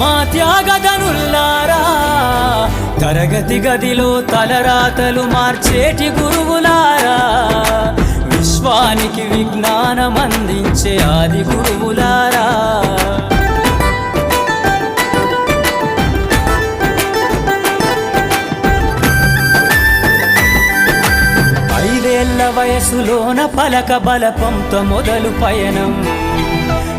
మా త్యాగదనుల్లారా తరగతి గదిలో తలరాతలు మార్చేటి గురువులారా విశ్వానికి విజ్ఞానం అందించే ఆది గురువులారా. ఐదేళ్ళ వయసులోన పలక బలపంతో మొదలు పయనం.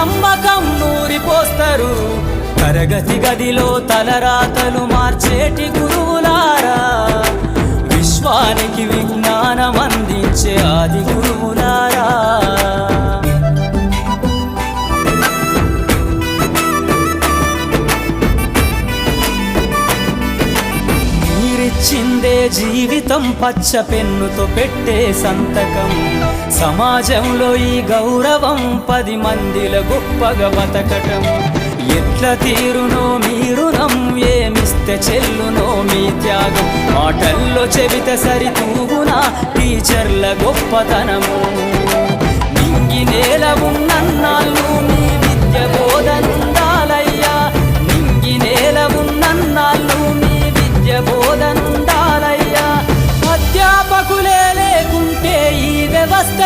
నమ్మకం నూరిపోస్తారు. తరగతి గదిలో తలరాతలు మార్చేటి గురువుల వచ్చిందే జీవితం పచ్చ పెన్నుతో పెట్టే సంతకం. సమాజంలో ఈ గౌరవం పది మందిల గొప్పగా బతకటం. ఎట్ల తీరునో మీరునం ఏమిస్తే చెల్లునో మీ త్యాగం. మాటల్లో చెబితే సరితూగునా టీచర్ల గొప్పతనము. నింగి నేల ఉన్నన్నా